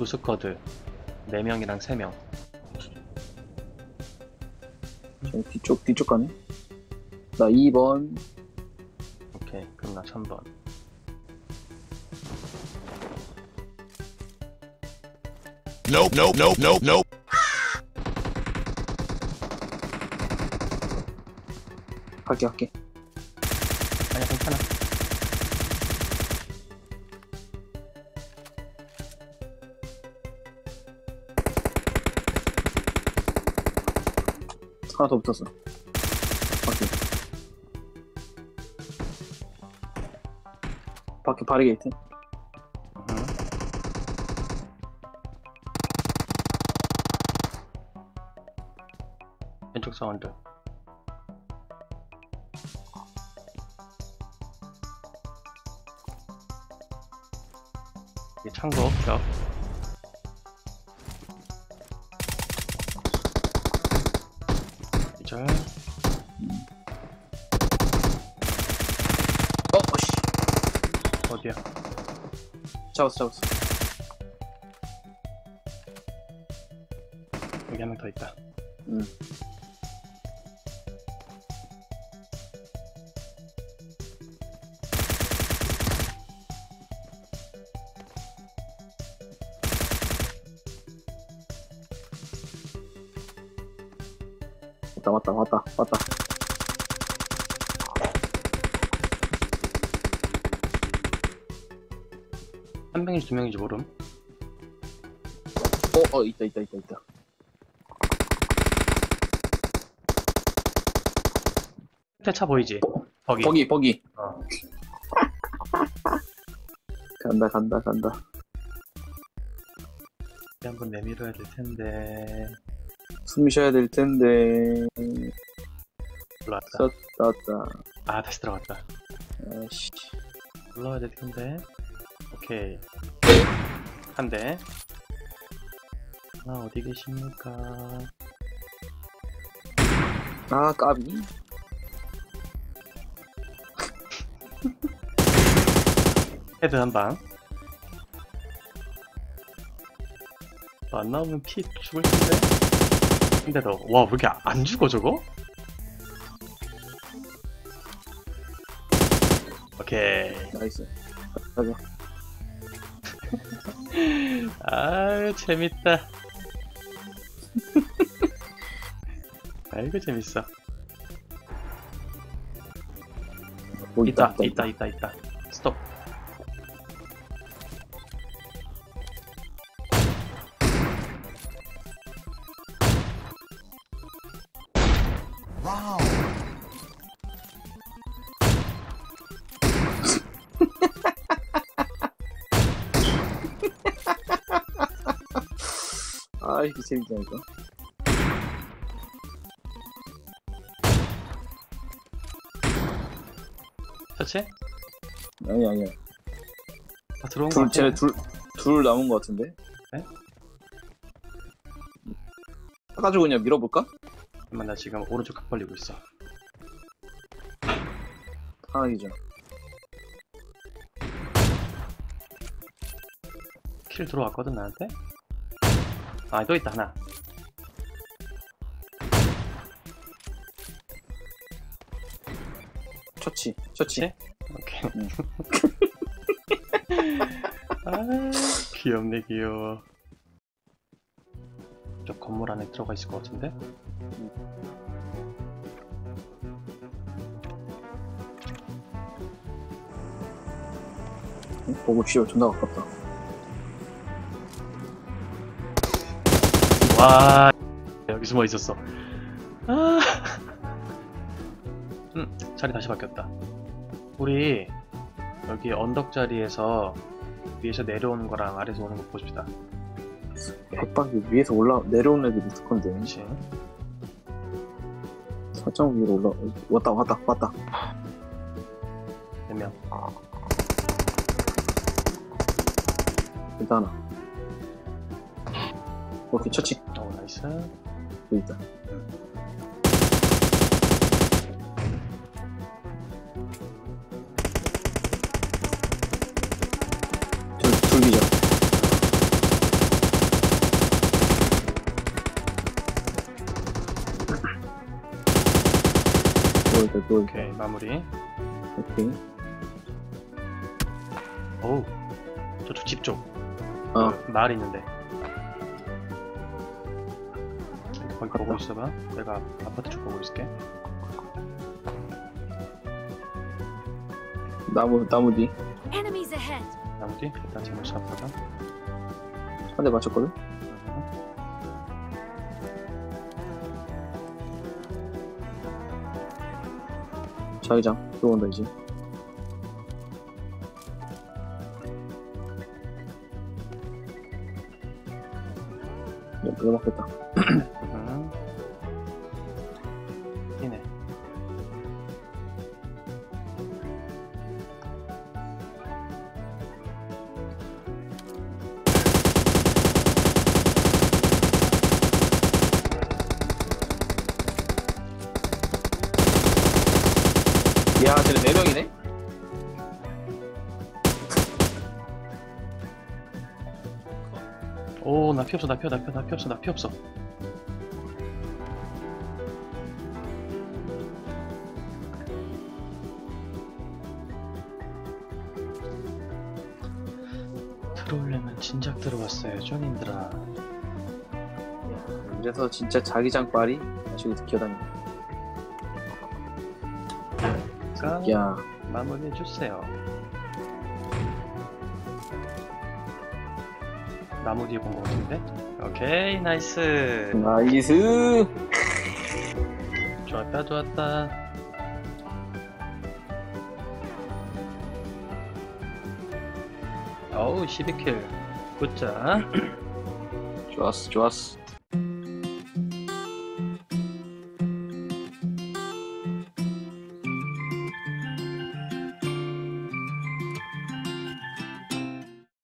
루스커드 4명이랑 3명 저 뒤쪽 뒤쪽 가네. 나 2번. 오케이 그럼 나 3번 Nope, nope, nope, nope, nope. 갈게 갈게. 아니야 괜찮아 하나 더 붙었어. 밖에. 밖에 바리게이트. 음. 왼쪽 사운드 이 창고 벽 이절 어, 어, 씨. 어디야 잡았어, 잡았어. 여기 한명더 있다 응. 왔다, 왔다, 왔다, 왔다. 한 명인지 두 명인지 모름 어, 어, 있다, 있다, 있다, 있다. 끝에 차 보이지? 거기 버기, 버기. 어. 간다, 간다, 간다. 한번 내밀어야 될 텐데 숨 쉬어야 될 텐데. 올라왔다 썼, 떴다. 아 다시 들어갔다 아씨. 올라와야 될 텐데 오케이 한 대 아 어디 계십니까 아, 까비. 헤드 한 방 안 나오면 피 죽을 텐데 근데 너와 왜 이렇게 안 죽어 저거? 오케이 나이스. 가자. 아 재밌다 아이고 재밌어 뭐 있다 있다 있다 있다 스 톱 Wow. 아, 이거 재밌다니까. 터치? 아니, 아니야. 아, 들어온 거 둘, 같아 쟤네 둘, 둘 남은 것 같은데? 네? 사가지고 그냥 밀어볼까? 잠깐만 나 지금 오른쪽 각 벌리고 있어 하나이죠. 킬 들어왔거든 나한테 아 또 있다 하나 처치, 처치. 네? 오케이 응. 아 귀엽네 귀여워 저 건물 안에 들어가 있을 것 같은데 보고 씨발 존나 가깝다. 와 여기 숨어 있었어 아. 음 자리 다시 바뀌었다 우리 여기 언덕 자리에서 위에서 내려오는 거랑 아래에서 오는 거 보십시다 백박이 위에서 올라, 내려오는 애들이 있을 건데. 그렇지 살짝 위로 올라, 왔다, 왔다, 왔다. 몇명 일단 하나. 오케이, 처치. 어 나이스 여기 있다. 둘, 또 오케이 마무리. 오케이. 어우 저쪽 집 쪽. 어. 그 마을 있는데. 거기 보고 있어봐. 내가 아파트 쪽 보고 있을게. 나무 나무 뒤. 한대 Enemies ahead! 나무 뒤? 일단 제물 잡다가 맞췄거든 자기장. 들어온다 이제 야, 이거 맞겠다 야 쟤네 4명이네? 오 나 피 없어 나 피 없어 나 피, 나피 없어 나 피 없어. 들어오려면 진작 들어왔어요 쫀님들아. 이래서 진짜 자기장 빨이 아시고 기어다 닌다 자 야. 마무리해 주세요. 나무 뒤에 본거 같은데? 오케이 나이스. 나이스. 좋았다 좋았다. 어우 12킬. 굿자. 좋았어 좋았어